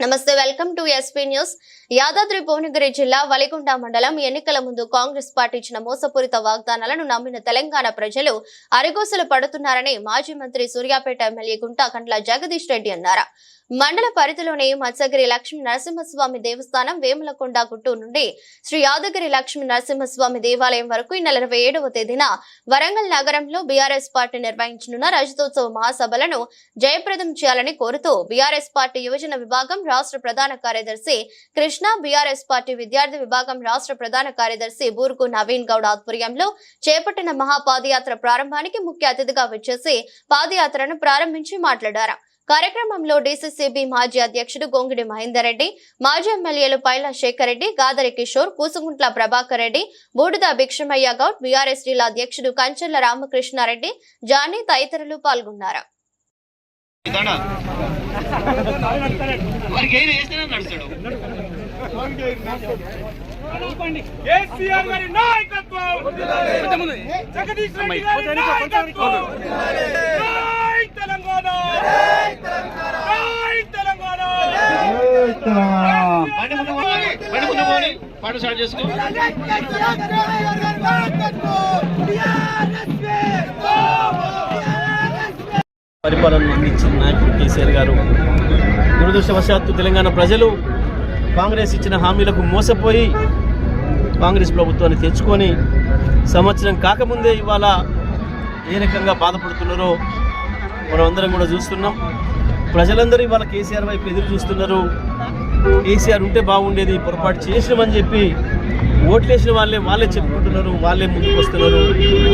నమస్తే welcome to SP news Yadadri Bhuvanagiri జిల్లా వలిగొండ మండలం ఎన్నికల ముందు కాంగ్రెస్ పార్టీ ఇచ్చిన మోసపూరిత వాగ్దానాలను నమ్మిన తెలంగాణ ప్రజలు అరిగోసలు పడుతున్నారని మాజీ మంత్రి సూర్యాపేట ఎమ్మెల్యే గుంటా కండ్ల జగదీష్ రెడ్డి అన్నారు. మండల పరిధిలోని మత్స్యగిరి లక్ష్మీ నరసింహస్వామి దేవస్థానం వేములకొండ గుట్టు నుండి శ్రీ యాదగిరి లక్ష్మీ నరసింహస్వామి దేవాలయం వరకు ఈ నెల ఇరవై ఏడవ తేదీన వరంగల్ నగరంలో బీఆర్ఎస్ పార్టీ నిర్వహించనున్న రజతోత్సవ మహాసభలను జయప్రదం చేయాలని కోరుతూ బీఆర్ఎస్ పార్టీ యువజన విభాగం రాష్ట్ర ప్రధాన కార్యదర్శి కృష్ణ బీఆర్ఎస్ పార్టీ విద్యార్థి విభాగం రాష్ట్ర ప్రధాన కార్యదర్శి బూర్గు నవీన్ గౌడ్ ఆధ్వర్యంలో చేపట్టిన మహాపాదయాత్ర ప్రారంభానికి ముఖ్య అతిథిగా వచ్చేసి పాదయాత్రను ప్రారంభించి మాట్లాడారు. కార్యక్రమంలో డీసీసీబీ మాజీ అధ్యక్షుడు గొంగిడి మహేందర్ రెడ్డి మాజీ ఎమ్మెల్యేలు పైల శేఖర్ రెడ్డి గాదరి కిషోర్ కూసుగుంట్ల ప్రభాకర్ రెడ్డి బూడిద భిక్షమయ్య గౌడ్ బీఆర్ఎస్ జిల్లా అధ్యక్షుడు కంచెల్ల రామకృష్ణారెడ్డి జానీ తదితరులు పాల్గొన్నారు. వారికి వేస్తేనే నడుస్తాడు. కేసీఆర్ గారి నాయకత్వం! జగదీష్ రెడ్డి గారి నాయకత్వం! జై తెలంగాణ! జై తెలంగాణ! బండి ముందు పోనీ బండి ముందు పోనీ. పాట స్టార్ట్ చేసుకో. పరిపాలన అందించిన నాయకుడు కేసీఆర్ గారు. దురదృష్టవశాత్తు తెలంగాణ ప్రజలు కాంగ్రెస్ ఇచ్చిన హామీలకు మోసపోయి కాంగ్రెస్ ప్రభుత్వాన్ని తెచ్చుకొని సంవత్సరం కాకముందే ఇవాళ ఏ రకంగా బాధపడుతున్నారో మనం అందరం కూడా చూస్తున్నాం. ప్రజలందరూ ఇవాళ కేసీఆర్ వైపు ఎదురు చూస్తున్నారు. కేసీఆర్ ఉంటే బాగుండేది పొరపాటు చేసినామని చెప్పి ఓట్లేసిన వాళ్ళే వాళ్ళే చెప్పుకుంటున్నారు వాళ్ళే ముందుకు వస్తున్నారు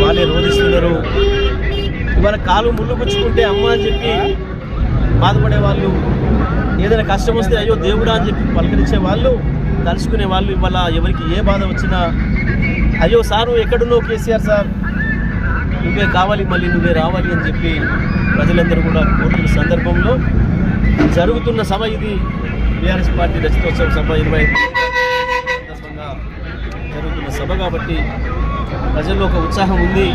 వాళ్ళే రోధిస్తున్నారు. ఇవాళ కాలు ముళ్ళు పుచ్చుకుంటే అమ్మ అని చెప్పి బాధపడే వాళ్ళు ఏదైనా కష్టం వస్తే అయ్యో దేవుడా అని చెప్పి పలకరించే వాళ్ళు తలుచుకునే వాళ్ళు ఇవాళ ఎవరికి ఏ బాధ వచ్చినా అయ్యో సారు ఎక్కడున్నావు కేసీఆర్ సార్? నువ్వే కావాలి మళ్ళీ నువ్వే రావాలి అని చెప్పి ప్రజలందరూ కూడా కోరుతున్న సందర్భంలో జరుగుతున్న సభ ఇది. బీఆర్ఎస్ పార్టీ రచితోత్సవ సభ ఇరవై జరుగుతున్న సభ కాబట్టి ప్రజల్లో ఒక ఉత్సాహం ఉంది.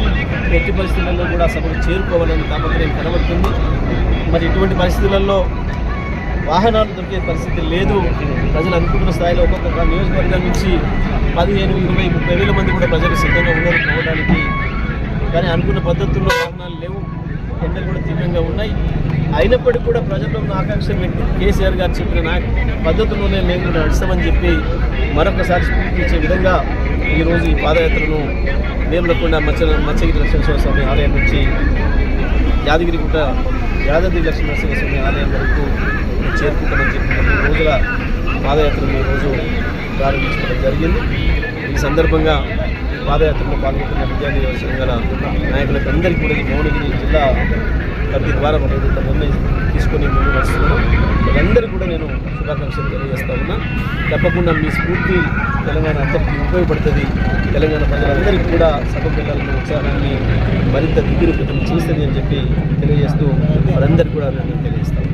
ఎట్టి పరిస్థితులలో కూడా సభకు చేరుకోవాలని తాపత్రయం కనబడుతుంది. మరి ఇటువంటి పరిస్థితులలో వాహనాలు దొరికే పరిస్థితి లేదు. ప్రజలు అనుకుంటున్న స్థాయిలో ఒక్కొక్క నియోజకవర్గం నుంచి పదిహేను ఇరవై ముప్పై వేల మంది కూడా ప్రజలు సిద్ధంగా ఉన్నారు పోవడానికి. కానీ అనుకున్న పద్ధతుల్లో వాహనాలు లేవు. ఎండలు కూడా తీవ్రంగా ఉన్నాయి. అయినప్పటికీ కూడా ప్రజల్లో ఉన్న ఆకాంక్ష కేసీఆర్ గారు చెప్పిన నా పద్ధతుల్లోనే మేము నడుస్తామని చెప్పి మరొకసారి స్ఫూర్తి ఇచ్చే విధంగా ఈరోజు ఈ పాదయాత్రను వేములకొండ మత్స్య మత్స్యగిరి లక్ష్మీశ్వర స్వామి ఆలయం నుంచి యాదగిరిగుట్ట యాదాద్రి లక్ష్మీనరసింహ స్వామి ఆలయం వరకు చేరుకుంటామని చెప్పి మూడు రోజుల పాదయాత్రను ఈరోజు ప్రారంభించుకోవడం జరిగింది. ఈ సందర్భంగా ఈ పాదయాత్రలో పాల్గొంటున్న విద్యార్థి సంఘాల నాయకులకు అందరికీ కూడా ఈ భువనగిరి జిల్లా పరిధి ద్వారా మనం ఏదైతే నిర్ణయం తీసుకొని ముందు నడుస్తున్నారో వాళ్ళందరికీ కూడా నేను శుభాకాంక్షలు తెలియజేస్తా ఉన్నా. తప్పకుండా మీ స్ఫూర్తి తెలంగాణ అందరికీ ఉపయోగపడుతుంది. తెలంగాణ ప్రజలందరికీ కూడా సభ పిల్లలను ఉత్సాహాన్ని మరింత దిగులు చూస్తుంది అని చెప్పి తెలియజేస్తూ వాళ్ళందరికీ కూడా నేను తెలియజేస్తాను